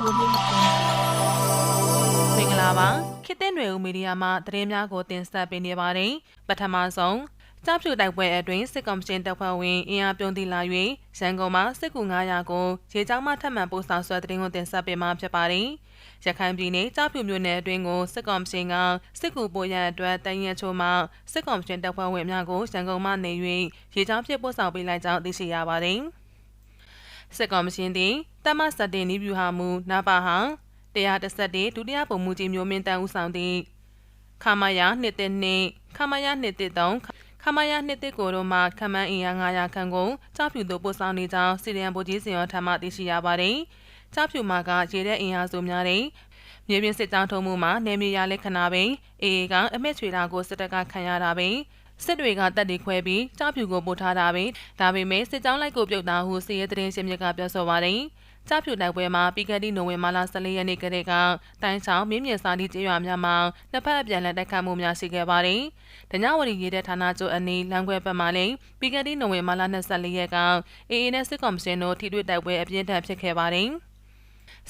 မင်္ဂလာပါခေတ်သစ်နွယ်ဦးမီဒီယာမှသတင်းများကိုတင်ဆက်ပေးနေပါတယ်ပထမဆုံးကြားဖြူတိုက်ပွဲအတွင်းစစ်ကောင်ရှင်တပ်ဖွဲ့ဝင်အင်အားပြုံးတိလာ၍ရန်ကုန်မှာစစ်ကူ900ကိုရေကြောင်းမှထပ်မံပို့ဆောင်ဆွဲသတင်းကိုတင်ဆက်ပေးမှာဖြစ်ပါတယ်ရခိုင်ပြည်နယ်ကြားဖြူမြို့နယ်အတွင်းကိုစစ်ကောင်ရှင်ကစစ်ကူပို့ရန်အတွက်တရင်ချိုမှစစ်ကောင်ရှင်တပ်ဖွဲ့ဝင်များကိုရန်ကုန်မှနေ၍ရေကြောင်းဖြစ်ပို့ဆောင်ပေးလိုက်ကြောင်းသိရှိရပါတယ် စစ်ကောင်ရှင်သည်တမတ်စတင်နီးဗျူဟာမူနာပါဟာ131ဒုတိယပုံမူကြီးမျိုးမင်းတန်းဦးဆောင်သည့်ခမာယာနှစ်တစ်နှစ်ခမာယာနှစ်တစ်သုံးခမာယာနှစ်တစ်ကိုတို့မှခမန်းအင်အား900ခန့်ကိုကြောက်ဖြူသို့ပို့ဆောင်နေကြောင်းစီရီယံဗိုလ်ကြီးစင်ရောထမှသိရှိရပါတယ်။ကြောက်ဖြူမှာကရေတဲ့အင်အားစုများတဲ့မြေပြင်စစ်ကြောင်းထုံးမှုမှာနေမြေရလက်ခဏပင်အေအေကအမက်ချွေတာကိုစစ်တပ်ကခံရတာပင် စစ်တွေကတက်တီခွဲပြီးကြောက်ဖြူကိုပို့ထားတာပင်ဒါပေမဲ့စစ်ကြောင်းလိုက်ကိုပြုတ်တာဟုစီရဲတရင်ရှင်မြစ်ကပြောဆိုပါတယ်။ကြဖြူတိုက်ပွဲမှာပြီးခဲ့သည့်နိုဝင်ဘာလ14ရက်နေ့ကတည်းကတိုင်းဆောင်မြင်းမြင့်စာတီကျေးရွာများမှာနှစ်ဖက်အပြန်အလှန်တိုက်ခတ်မှုများရှိခဲ့ပါတယ်။ဒညဝရီရေးတဲ့ဌာနချုပ်အနီးလမ်းခွဲဘက်မှာလည်းပြီးခဲ့သည့်နိုဝင်ဘာလ24ရက်ကအေအေနဲ့စစ်ကောင်မရှင်တို့ထိတွေ့တိုက်ပွဲအပြင်းထန်ဖြစ်ခဲ့ပါတယ်။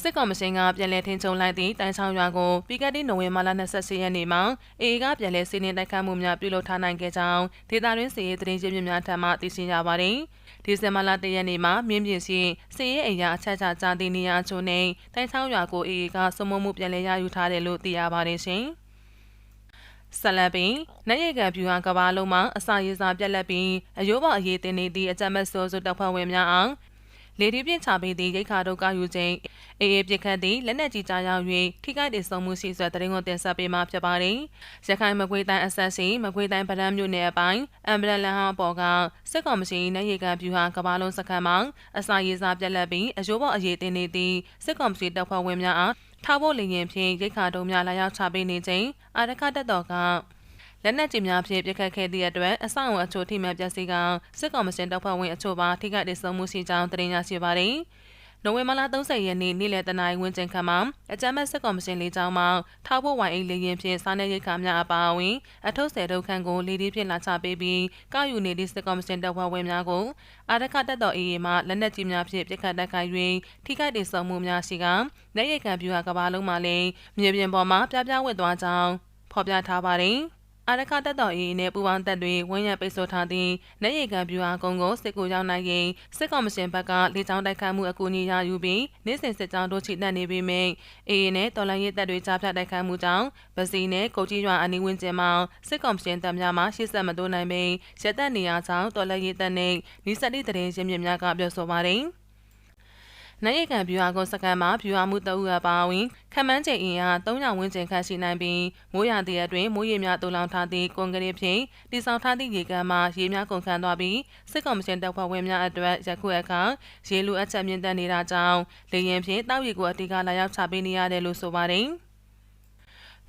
စစ်ကောင်မရှင်ကပြန်လည်ထင်းချုံလိုက်သည့်တိုင်ဆောင်ရွာကိုပြီးခဲ့တဲ့နိုဝင်ဘာလ28ရက်နေ့မှာအေအေကပြန်လည်စီးနင်းတိုက်ခတ်မှုများပြုလုပ်ထားနိုင်ခဲ့ကြောင်းဒေသတွင်းစီရေးသတင်းရင်းမြစ်များထံမှသိရှိရပါတယ်။ဒီဇင်ဘာလ၁ရက်နေ့မှာမြင်းပြင်းစီစီရဲအရာအချက်ချကြသည့်နေရာချို့နဲ့တိုင်ချောင်းရွာကိုအေအေကစုံမမှုပြန်လည်ရယူထားတယ်လို့သိရပါတယ်ရှင်။ဆလပင်နိုင်ရကပြူဟာကဘာလုံးမှာအစာရေးစာပြက်လက်ပြီးအယိုးပေါ်အရေးတင်နေသည့်အကြမ်းမဲ့ဆိုးစုတပ်ဖွဲ့ဝင်များအောင် လေဒီပြင်းချပေးသည့်ရိတ်ခါတို့ကယူခြင်းအေးအေးပြစ်ခတ်သည့်လက်နက်ကြီးကြားရောက်၍ထိခိုက်ဒေဆုံးမှုရှိစွာတရင်ကိုတင်ဆက်ပေးမှာဖြစ်ပါတယ်။ရခိုင်မကွေးတိုင်းအဆက်စီမကွေးတိုင်းဗလန်းမြို့နယ်အပိုင်းအမ်ဘလန်လန်ဟောင်းပေါ်ကစစ်ကောင်မရှင်နိုင်ရေကန်ပြူဟာကဘာလုံးစခန်းမှာအစာရေးစားပြက်လက်ပြီးအယိုးပေါ်အရေးတင်နေသည့်စစ်ကောင်မရှင်တပ်ဖွဲ့ဝင်များအားထားဖို့လင်ရင်ဖြင့်ရိတ်ခါတုံးများလာရောက်ချပေးနေခြင်းအာရခတက်တော်က လက်နက်ကြီးများဖြင့်ပြစ်ခတ်ခဲ့သည့်အတွက်အဆောင်အချို့ထိမှန်ပျက်စီးကစစ်ကောင်မရှင်တပ်ဖွဲ့ဝင်အချို့ပါထိခိုက်ဒေဆုံးမှုရှိကြောင်းတင်ပြရှိပါသည်။နိုဝင်ဘာလ30ရက်နေ့နေ့လယ်တနာရီဝန်းကျင်ခန့်မှာအကြမ်းဖက်စစ်ကောင်မရှင်လေးကြောင်းမှထောက်ဖို့ဝိုင်အိတ်လေးရင်ဖြင့်စားနေရိတ်ခါများအပါအဝင်အထုပ်ဆယ်တုပ်ခန့်ကိုလေဒီဖြင့်လာချပေးပြီးကောက်ယူနေသည့်စစ်ကောင်မရှင်တပ်ဖွဲ့ဝင်များကိုအာရခတက်တော်အေးမှလက်နက်ကြီးများဖြင့်ပြစ်ခတ်တိုက်ခိုက်၍ထိခိုက်ဒေဆုံးမှုများရှိကလက်ရိတ်ခံပြူဟာကဘာလုံးမှလည်းမြေပြင်ပေါ်မှပြပြဝတ်သွားကြောင်းဖော်ပြထားပါတယ်။ အာရခတက်တော်အေးနဲ့ပူပေါင်းတပ်တွေဝန်းရံပိတ်ဆို့ထားသည့်လက်ရိတ်ကံပြူဟာကုန်းကိုစစ်ကူရောက်နိုင်ရင်စစ်ကောင်မရှင်ဘက်ကလေကြောင်းတိုက်ခိုက်မှုအကူအညီရယူပြီးနေစဉ်စစ်ကြောင်းတို့ချိတက်နေပြီးမြင်အေးနဲ့တော်လိုင်းရဲတပ်တွေကြားဖြတ်တိုက်ခိုက်မှုကြောင့်ဗစီနဲ့ကုတ်ကြီးရွာအနီးဝန်းကျင်မှာစစ်ကောင်မရှင်တပ်များမှရှေ့ဆက်မတိုးနိုင်ပေရက်တပ်နေရာကြောင့်တော်လိုင်းရဲတပ်နဲ့နီးစပ်သည့်တရင်ရင်းမြစ်များကပြောဆိုပါတယ်။ နိုင်ရကန်ဗျူဟာကုန်းစကန်မှာဗျူဟာမှုတအုပ်အပါအဝင်ခမန်းချိန်အင်အား300ဝန်းကျင်ခန့်ရှိနိုင်ပြီးမိုးရသည့်အတွင်းမိုးရေများတူလောင်ထားသည့်ကွန်ကရစ်ဖြင့်တည်ဆောက်ထားသည့်ရေကန်မှာရေများကုန်ခန်းသွားပြီးစစ်ကောင်မရှင်တပ်ဖွဲ့ဝင်များအတွက်ယခုအခါရေလူအချက်မြင့်တက်နေတာကြောင့်လေရင်ဖြင့်တောက်ရီကိုအတိကလာရောက်ချပေးနေရတယ်လို့ဆိုပါတယ်။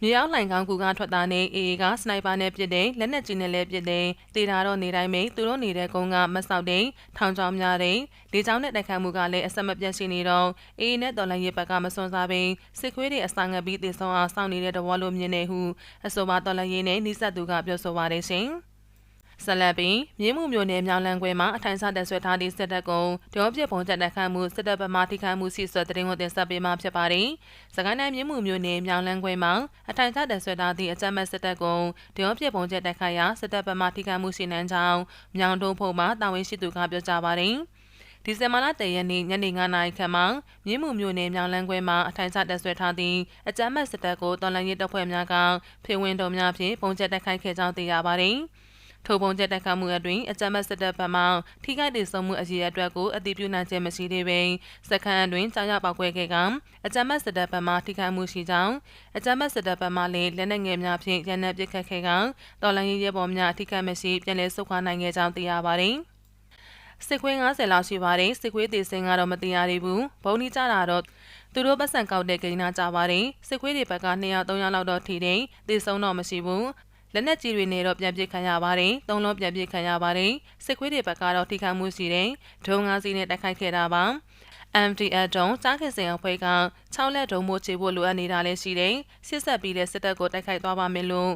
မြေအောင်လှိုင်ကောင်းကူကထွက်သားနေအေအေကစနိုက်ပါနဲ့ပြစ်တယ်လက်နက်ကြီးနဲ့လည်းပြစ်တယ်တေတာတော့နေတိုင်းမိသူတို့နေတဲ့ကုန်းကမဆောက်တဲ့ထောင်ချောင်းများတဲ့လေချောင်းနဲ့တိုက်ခတ်မှုကလည်းအဆက်မပြတ်ရှိနေတော့အေအေနဲ့တော်လိုင်းရဲ့ဘက်ကမစွန်စားပင်စစ်ခွေးတွေအစာငတ်ပြီးတည်ဆုံအောင်စောင့်နေတဲ့တဝါလိုမြင်နေဟုအဆိုပါတော်လိုင်းရဲ့နဲ့နှိစက်သူကပြောဆိုပါတယ်ရှင်။ ဆလပ်ပင်မြင်းမှုမျိုးနယ်မြောင်လန်ခွဲမှာအထိုင်စားတက်ဆွဲထားသည့်စစ်တပ်ကုံဒေါပြပုံချက်တက်ခတ်မှုစစ်တပ်ဗမာထိခိုက်မှုစီဆွဲတဲ့ရင်ကိုတင်ဆက်ပေးမှာဖြစ်ပါတယ်။စကိုင်းတိုင်းမြင်းမှုမျိုးနယ်မြောင်လန်ခွဲမှာအထိုင်စားတက်ဆွဲထားသည့်အကြမ်းမဲ့စစ်တပ်ကုံဒေါပြပုံချက်တက်ခတ်ရာစစ်တပ်ဗမာထိခိုက်မှုရှိနှန်းကြောင်းမြောင်တုံးဖို့မှာတာဝန်ရှိသူကပြောကြားပါတယ်။ဒီဇင်ဘာလတရက်နေ့ညနေ9နာရီခန့်မှာမြင်းမှုမျိုးနယ်မြောင်လန်းခွဲမှာအထိုင်ချတက်ဆွဲထားသည့်အကြမ်းမဲ့စစ်တပ်ကိုတော်လှန်ရေးတပ်ဖွဲ့များကဖေဝင်တော်များဖြင့်ပုံကျက်တက်ခိုက်ခဲ့ကြောင်းသိရပါတယ်။ ထိုပုံချက်တက်ခတ်မှုအတွင်းအကြမ်းဖက်စစ်တပ်ဘက်မှထိခိုက်ဒေဆုံးမှုအရေးအတွက်ကိုအတည်ပြုနိုင်ခြင်းမရှိသေးပေစခန်းအတွင်းကြောင်ရပောက်ကွဲခဲ့ကအကြမ်းဖက်စစ်တပ်ဘက်မှထိခိုက်မှုရှိကြောင်းအကြမ်းဖက်စစ်တပ်ဘက်မှလည်းလက်နက်ငယ်များဖြင့်ရန်နက်ပစ်ခတ်ခဲ့ကတော်လှန်ရေးရဲဘော်များထိခိုက်မရှိပြန်လည်ဆုတ်ခွာနိုင်ခဲ့ကြောင်းသိရပါတယ်စစ်ခွေး90လောက်ရှိပါတယ်စစ်ခွေးတေစင်ကတော့မသိရသေးဘူးဘုံနီးကြတာတော့သူတို့ပတ်စံကောက်တဲ့ကိန်းနာကြပါတယ်စစ်ခွေးတွေဘက်က200 300လောက်တော့ထိတယ်တေဆုံးတော့မရှိဘူး လက်နက်ကြီးတွေနဲ့တော့ပြန်ပစ်ခံရပါတယ်။သုံးလုံးပြန်ပစ်ခံရပါတယ်။စစ်ခွေးတွေဘက်ကတော့ထိခိုက်မှုရှိတယ်။ဒုံငါးစီးနဲ့တိုက်ခိုက်ခဲ့တာပါ။ MDL တုံးကြားခင်စင်အဖွဲ့က6လက်ဒုံမိုးချေဖို့လိုအပ်နေတာလည်းရှိတယ်။စစ်ဆက်ပြီးတဲ့စစ်တပ်ကိုတိုက်ခိုက်သွားပါမယ်လို့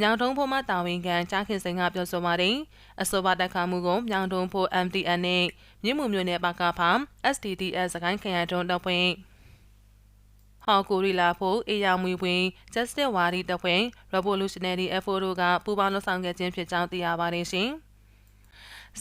မြောင်တုံးဖို့မှတာဝန်ခံကြားခင်စင်ကပြောဆိုပါတယ်။အဆိုပါတိုက်ခါမှုကိုမြောင်တုံးဖို့ MDN နဲ့မြင်းမှုမျိုးနယ်ပါကဖာ SDDS စကိုင်းခရိုင်တုံးတပ်ဖွဲ့ ဟောက်ကိုရီလာဖို့အေယာမွေဝင် Justice Wari တပ်ဖွဲ့ Revolutionary Effort တို့ကပူးပေါင်းလှုပ်ဆောင်ခဲ့ခြင်းဖြစ်ကြောင်းသိရပါတယ်ရှင်။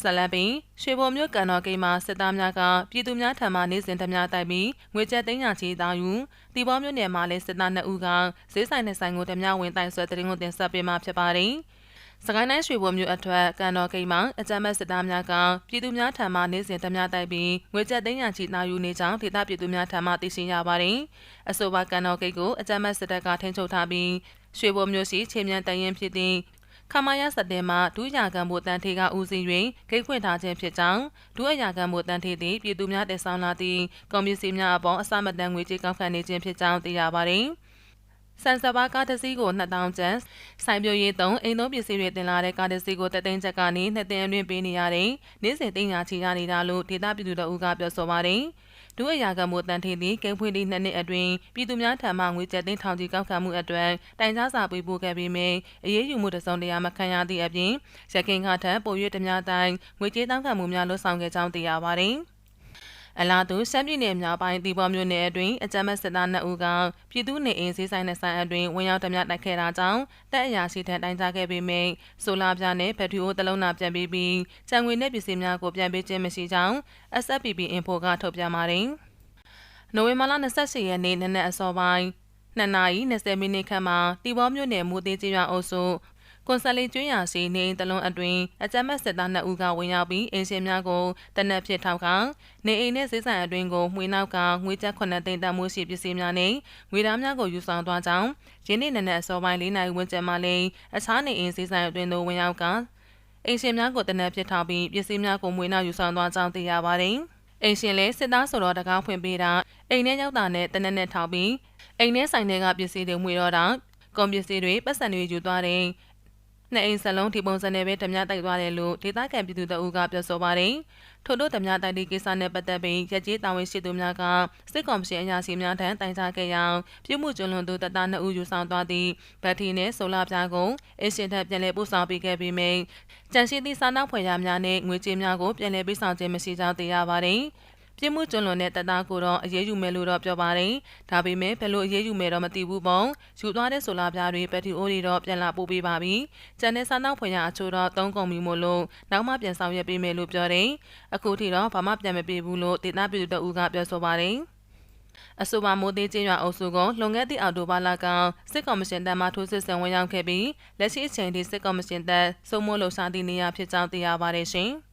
ဆက်လက်ပြီးရွှေဘုံမြို့ကန်တော်ကိန်းမှာစစ်သားများကပြည်သူများထံမှနေစဉ်ဓမြတိုက်ပြီးငွေကျပ်သိန်းရာချီသားယူတီဘောမြို့နယ်မှာလည်းစစ်သား2ဦးကဈေးဆိုင်နဲ့ဆိုင်ကိုဓမြဝင်တိုင်ဆွဲတရင်ကိုတင်ဆက်ပေးမှဖြစ်ပါတယ်။ စကိုင်းတိုင်းရွှေဘုံမြို့အထွတ်ကန်တော်ကိန်းမှာအကြမ်းမဲ့စစ်သားများကပြည်သူများထံမှနေစဉ်ဓမြတိုက်ပြီးငွေကျပ်သိန်းရာချီသားယူနေကြောင်းဒေသပြည်သူများထံမှသိရှိရပါတယ်။အဆိုပါကန်တော်ကိန်းကိုအကြမ်းမဲ့စစ်တပ်ကထိန်းချုပ်ထားပြီးရွှေဘုံမြို့ရှိချင်းမြန်တရင်ဖြစ်သည့်ခမာယစတဲ့မှာဒုရာခံဘိုတန်ထေကဦးစီး၍ဂိတ်ဖွင့်ထားခြင်းဖြစ်ကြောင်းဒုအရာခံဘိုတန်ထေသည်ပြည်သူများတည်ဆောင်လာသည့်ကွန်မြူစီများအပေါ်အစမတန်ငွေကြေးကောက်ခံနေခြင်းဖြစ်ကြောင်းသိရပါသည် ဆန်စဘာကားတစ်စီးကို2000ကျပ်ဆိုင်ပြိုရေးသုံးအိမ်သုံးပစ္စည်းတွေတင်လာတဲ့ကားတစ်စီးကိုတသိန်းချက်ကနေနှစ်သိန်းအတွင်းပေးနေရတဲ့နေ့စဉ်သိန်းညာချီရနေတာလို့ဒေသပြည်သူတို့ကပြောဆိုပါတယ်။ဒုအရာကမှုတန်ထေသည်ကိန်းဖွင့်သည့်နှစ်နှစ်အတွင်းပြည်သူများထံမှငွေကျပ်သိန်းထောင်ချီကောက်ခံမှုအတွက်တိုင်ကြားစာပေးပို့ခဲ့ပြီးမြဲအရေးယူမှုတစုံတရာမခံရသည့်အပြင်ရခိုင်ကထက်ပို၍တများတိုင်းငွေကြေးတောင်းခံမှုများလွှတ်ဆောင်ခဲ့ကြောင်းသိရပါသည်။ အလားတူရှမ်းပြည်နယ်မြောက်ပိုင်းတီဘောမြို့နယ်အတွင်းအကြမ်းမဲ့စစ်သား2ဦးကပြည်သူနေအိမ်စည်းဆိုင်တဲ့ဆိုင်အတွင်းဝင်ရောက်တမျှတိုက်ခဲ့တာကြောင့်တပ်အရာရှိထံတိုင်ကြားခဲ့ပေမယ့်ဆိုလာပြားနဲ့ဘက်ထရီအိုးတစ်လုံးနာပြန်ပေးပြီးကြံငွေနဲ့ပစ္စည်းများကိုပြန်ပေးခြင်းမရှိကြောင်း SFPP Info ကထုတ်ပြန်ပါတယ်။နိုဝင်ဘာလ28ရက်နေ့နနက်အစောပိုင်း2နာရီ20မိနစ်ခန့်မှာတီဘောမြို့နယ်မူသေးကြီးရွာအုပ်စု ကွန်ဆယ်လီကျွန်းရရှိနေတလုံးအတွင်းအကြမ်းမဲ့စစ်သား2ဦးကဝင်ရောက်ပြီးအင်ရှင်များကိုတနက်ဖြစ်ထောက်ခနေအိမ်နဲ့ဈေးဆိုင်အတွင်းကိုမှွေနောက်ကငွေကျပ်9သိန်းတန်မှုရှိပစ္စည်းများနဲ့ငွေသားများကိုယူဆောင်သွားကြောင်းယင်းနေ့နနက်အစောပိုင်း၄နာရီဝန်းကျင်မှာလည်းအခြားနေအိမ်ဈေးဆိုင်အတွင်းသို့ဝင်ရောက်ကအိမ်ရှင်များကိုတနက်ဖြစ်ထောက်ပြီးပစ္စည်းများကိုမှွေနောက်ယူဆောင်သွားကြောင်းသိရပါတယ်။အိမ်ရှင်လည်းစစ်သားဆိုတော့တကားဖွင့်ပေးတာအိမ်ထဲရောက်တာနဲ့တနက်နဲ့ထောက်ပြီးအိမ်ထဲဆိုင်ထဲကပစ္စည်းတွေမှွေတော့တာကွန်ပစ္စည်းတွေပတ်စံတွေယူသွားတဲ့ နှစ်အိမ်စလုံးဒီပုံစံနဲ့ပဲဓမြတိုက်သွားတယ်လို့ဒေသခံပြည်သူတို့ကပြောဆိုပါတယ်။ထို့သောဓမြတိုက်သည့်ကိစ္စနဲ့ပတ်သက်ပြီးရကြေးတာဝန်ရှိသူများကစစ်ကောင်စီအရာရှိများထံတိုင်ကြားခဲ့ရာပြုမှုကျွလွန်သူတတနှစ်ဦးယူဆောင်သွားသည့်ဘက်ထရီနဲ့ဆိုလာပြားကိုအရှင်ထက်ပြန်လည်ပို့ဆောင်ပေးခဲ့ပြီးမြင်ကြံရှိသည့်စာနောက်ဖွယ်ရများနဲ့ငွေကြေးများကိုပြန်လည်ပေးဆောင်ခြင်းမရှိကြောင်းသိရပါတယ်။ ပြစ်မှုကျွလွန်တဲ့တပ်သားကိုတော့အရေးယူမယ်လို့တော့ပြောပါတယ်။ဒါပေမဲ့ဘယ်လိုအရေးယူမယ်တော့မသိဘူးပေါ့။ယူသွားတဲ့ဆိုလာပြားတွေပက်တီအိုးတွေတော့ပြန်လာပို့ပေးပါပြီ။ကျန်တဲ့စားနောက်ဖွယ်ရအချို့တော့သုံးကုန်ပြီမို့လို့နောက်မှပြန်ဆောင်ရွက်ပေးမယ်လို့ပြောတယ်။အခုထိတော့ဘာမှပြန်မပေးဘူးလို့ဒေသပြည်သူတို့ကပြောဆိုပါတယ်။အဆိုပါမိုးသေးချင်းရွာအုပ်စုကလွန်ခဲ့သည့်အောက်တိုဘာလကစစ်ကော်မရှင်တပ်မှထိုးစစ်ဆင်ဝင်ရောက်ခဲ့ပြီးလက်ရှိအချိန်ထိစစ်ကော်မရှင်တပ်စုံမိုးလှုပ်ရှားသည့်နေရာဖြစ်ကြောင်းသိရပါတယ်ရှင်။